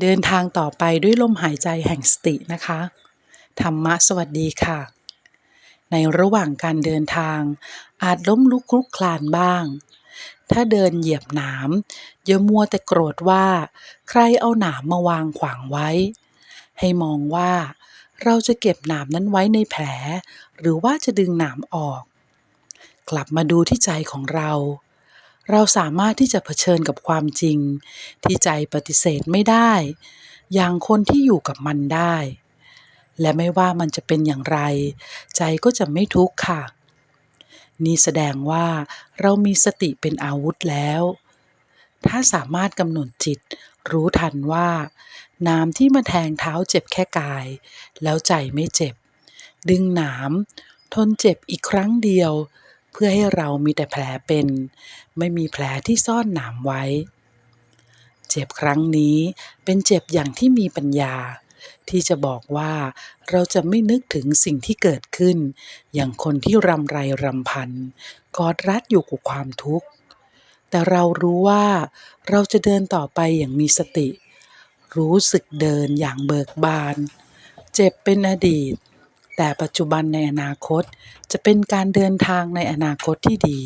เดินทางต่อไปด้วยลมหายใจแห่งสตินะคะ ธรรมะสวัสดีค่ะ ในระหว่างการเดินทาง อาจล้มลุกคลุกคลานบ้าง ถ้าเดินเหยียบหนามอย่ามัวแต่โกรธว่า ใครเอาหนามมาวางขวางไว้ ให้มองว่า เราจะเก็บหนามนั้นไว้ในแผล หรือว่าจะดึงหนามออก กลับมาดูที่ใจของเรา เราสามารถที่จะเผชิญกับความจริง ที่ใจปฏิเสธไม่ได้ อย่างคนที่อยู่กับมันได้ และไม่ว่ามันจะเป็นอย่างไร ใจก็จะไม่ทุกข์ค่ะ นี่แสดงว่าเรามีสติเป็นอาวุธแล้ว ถ้าสามารถกำหนดจิต รู้ทันว่า น้ำที่มาแทงเท้าเจ็บแค่กาย แล้วใจไม่เจ็บ ดึงหนามทนเจ็บอีกครั้งเดียว เพื่อให้เรามีแต่แผลเป็น ไม่มีแผลที่ซ่อนหนามไว้ เจ็บครั้งนี้เป็นเจ็บอย่างที่มีปัญญา ที่จะบอกว่าเราจะไม่นึกถึงสิ่งที่เกิดขึ้น อย่างคนที่รำไรรำพันกอดรัดอยู่กับความทุกข์แต่เรารู้ว่าเราจะเดินต่อไปอย่างมีสติ รู้สึกเดินอย่างเบิกบาน เจ็บเป็นอดีต แต่ปัจจุบันในอนาคตจะเป็นการเดินทางในอนาคตที่ดี